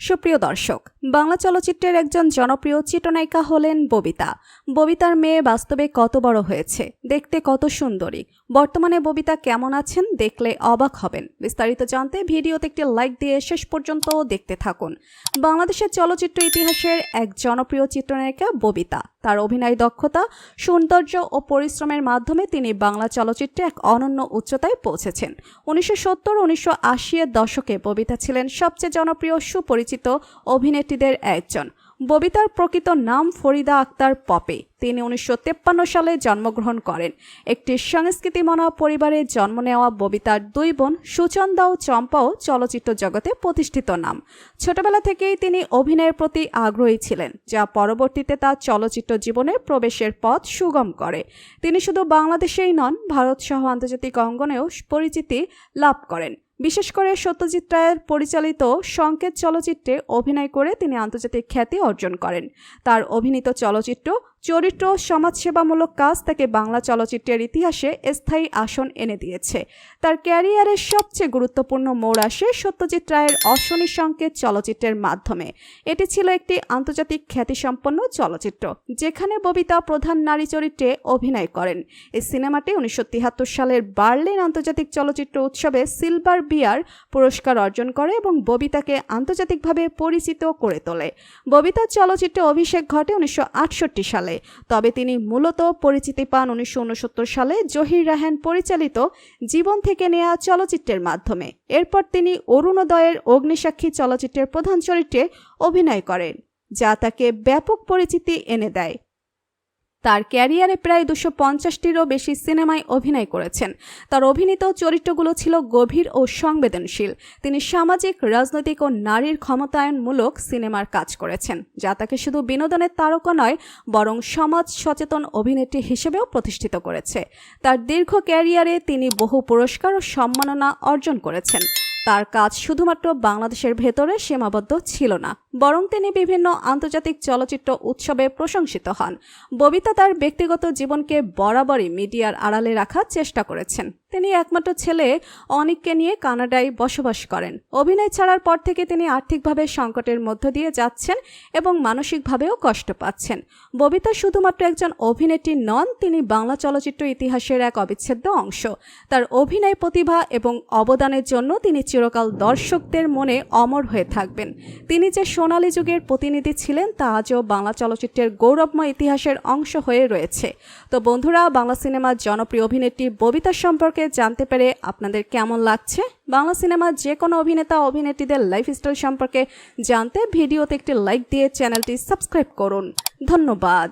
সুপ্রিয় দর্শক বাংলা চলচ্চিত্রের একজন জনপ্রিয় চিত্রনায়িকা হলেন ববিতা। ববিতার মেয়ে বাস্তবে কত বড় হয়েছে, দেখতে কত সুন্দরী। বর্তমানে ববিতা কেমন আছেন দেখলে অবাক হবেন। বিস্তারিত জানতে ভিডিওতে একটি লাইক দিয়ে শেষ পর্যন্ত দেখতে থাকুন। বাংলাদেশের চলচ্চিত্র ইতিহাসের এক জনপ্রিয় চিত্রনায়িকা ববিতা। তার অভিনয় দক্ষতা, সৌন্দর্য ও পরিশ্রমের মাধ্যমে তিনি বাংলা চলচ্চিত্রে এক অনন্য উচ্চতায় পৌঁছেছেন। উনিশশো সত্তর উনিশশো আশির দশকে ববিতা ছিলেন সবচেয়ে জনপ্রিয় সুপরিচিত অভিনেত্রীদের একজন। ববিতার প্রকৃত নাম ফরিদা আক্তার পপে। তিনি উনিশশো সালে জন্মগ্রহণ করেন। একটি সংস্কৃতিমনা পরিবারে জন্ম নেওয়া ববিতার দুই বোন সুচন্দা ও চম্পাও চলচ্চিত্র জগতে প্রতিষ্ঠিত নাম। ছোটবেলা থেকেই তিনি অভিনয়ের প্রতি আগ্রহী ছিলেন, যা পরবর্তীতে তার চলচ্চিত্র জীবনে প্রবেশের পথ সুগম করে। তিনি শুধু বাংলাদেশেই নন, ভারত সহ আন্তর্জাতিক অঙ্গনেও পরিচিতি লাভ করেন। বিশেষ করে সত্যজিৎ রায়ের পরিচালিত সংকেত চলচ্চিত্রে অভিনয় করে তিনি আন্তর্জাতিক খ্যাতি অর্জন করেন। তার অভিনীত চলচ্চিত্র চরিত্র সমাজসেবামূলক কাজ তাকে বাংলা চলচ্চিত্রের ইতিহাসে স্থায়ী আসন এনে দিয়েছে। তার ক্যারিয়ারের সবচেয়ে গুরুত্বপূর্ণ মোড় আসে সত্যজিৎ রায়ের অশ্বনী সংকেত চলচ্চিত্রের মাধ্যমে। এটি ছিল একটি আন্তর্জাতিক খ্যাতিসম্পন্ন চলচ্চিত্র, যেখানে ববিতা প্রধান নারী চরিত্রে অভিনয় করেন। এই সিনেমাটি উনিশশো তিয়াত্তর সালের বার্লিন আন্তর্জাতিক চলচ্চিত্র উৎসবে সিলভার বিয়ার পুরস্কার অর্জন করে এবং ববিতাকে আন্তর্জাতিকভাবে পরিচিত করে তোলে। ববিতার চলচ্চিত্রে অভিষেক ঘটে উনিশশো আটষট্টি সালে। তবে তিনি মূলত পরিচিতি পান উনিশশো উনসত্তর সালে জহির রাহান পরিচালিত জীবন থেকে নেয়া চলচ্চিত্রের মাধ্যমে। এরপর তিনি অরুণোদয়ের অগ্নিসাক্ষী চলচ্চিত্রের প্রধান চরিত্রে অভিনয় করেন, যা তাকে ব্যাপক পরিচিতি এনে দেয়। তার ক্যারিয়ারে প্রায় দুশো পঞ্চাশটিরও বেশি সিনেমায় অভিনয় করেছেন। তার অভিনীত চরিত্রগুলো ছিল গভীর ও সংবেদনশীল। তিনি সামাজিক, রাজনৈতিক ও নারীর ক্ষমতায়নমূলক সিনেমার কাজ করেছেন, যা তাকে শুধু বিনোদনের তারকা নয়, বরং সমাজ সচেতন অভিনেত্রী হিসেবেও প্রতিষ্ঠিত করেছে। তার দীর্ঘ ক্যারিয়ারে তিনি বহু পুরস্কার ও সম্মাননা অর্জন করেছেন। তার কাজ শুধুমাত্র বাংলাদেশের ভেতরে সীমাবদ্ধ ছিল না, বরং তিনি বিভিন্ন আন্তর্জাতিক চলচ্চিত্র উৎসবে প্রশংসিত হন। ববিতা তার ব্যক্তিগত জীবনকে বরাবরই মিডিয়ার আড়ালে রাখার চেষ্টা করেছেন। তিনি একমাত্র ছেলে অনিককে নিয়ে কানাডায় বসবাস করেন। অভিনয় ছাড়ার পর থেকে তিনি আর্থিকভাবে সংকটের মধ্য দিয়ে যাচ্ছেন এবং মানসিকভাবেও কষ্ট পাচ্ছেন। ববিতা শুধুমাত্র একজন অভিনেত্রী নন, তিনি বাংলা চলচ্চিত্র ইতিহাসের এক অবিচ্ছেদ্য অংশ। তার অভিনয় প্রতিভা এবং অবদানের জন্য তিনি চিরকাল দর্শকদের মনে অমর হয়ে থাকবেন। তিনি যে সোনালী যুগের প্রতিনিধি ছিলেন, তা আজও বাংলা চলচ্চিত্রের গৌরবময় ইতিহাসের অংশ হয়ে রয়েছে। তো বন্ধুরা, বাংলা সিনেমার জনপ্রিয় অভিনেত্রী ববিতা সম্পর্কে জানতে পেরে আপনাদের কেমন লাগছে? বাংলা সিনেমার যে কোনো অভিনেতা, অভিনেত্রীদের লাইফ স্টাইল সম্পর্কে জানতে ভিডিওতে একটি লাইক দিয়ে চ্যানেলটি সাবস্ক্রাইব করুন। ধন্যবাদ।